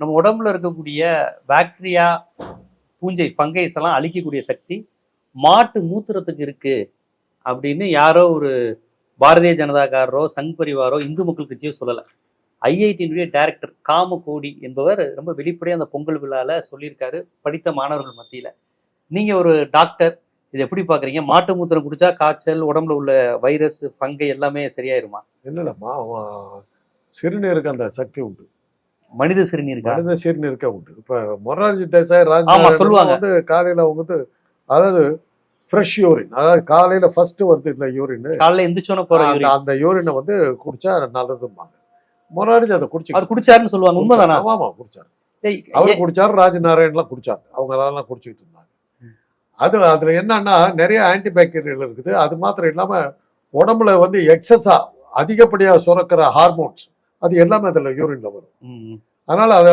நம்ம உடம்புல இருக்கக்கூடிய பாக்டீரியா பூஞ்சை ஃபங்கைஸ் எல்லாம் அழிக்கக்கூடிய சக்தி மாட்டு மூத்திரத்துக்கு இருக்கு அப்படின்னு யாரோ ஒரு பாரதிய ஜனதாக்காரரோ சங் பரிவாரோ இந்து மக்கள் கட்சியோ சொல்லலை. ஐஐடியினுடைய டைரக்டர் காமகோடி என்பவர் ரொம்ப வெளிப்படையாக அந்த பொங்கல் விழாவில் சொல்லியிருக்காரு படித்த மாணவர்கள் மத்தியில். நீங்கள் ஒரு டாக்டர் இது எப்படி பார்க்குறீங்க மாட்டு மூத்திரம் குடிச்சா காய்ச்சல் உடம்புல உள்ள வைரஸ் ஃபங்கை எல்லாமே சரியாயிருமா? இல்லை இல்லைம்மா சிறுநீருக்கு அந்த சக்தி உண்டு. மனித சிறுநீருக்கா மனித சிறுநீருக்கே உண்டு. இப்ப மொரார்ஜி தேசாய் ராஜ் சொல்லுவாங்க. வந்து காலையில அவங்க வந்து அதாவது ஃப்ரெஷ் யூரின் அதாவது காலையில ஃபர்ஸ்ட் வருது இந்த யூரின் காலைல எந்திரிச்சோன்னு போற அந்த யூரினை வந்து குடிச்சா நல்லதும்பாங்க. மொரார்ஜி அதை குடிச்சு அவர் குடிச்சாருன்னு சொல்லுவாங்க உண்மைதானா? ஆமா ஆமா குடிச்சாரு. அவர் குடிச்சாரு ராஜநாராயண்லாம் குடிச்சாங்க அவங்க அதெல்லாம் குடிச்சிட்டு இருந்தாங்க. அது அதுல என்னன்னா நிறைய ஆன்டிபாக்டீரியல் இருக்குது. அது மாத்திரம் இல்லாம உடம்புல வந்து எக்ஸஸா அதிகப்படியா சுரக்கிற ஹார்மோன்ஸ் அது எல்லாமே அதுல யூரின்ல வரும். அதனால அதை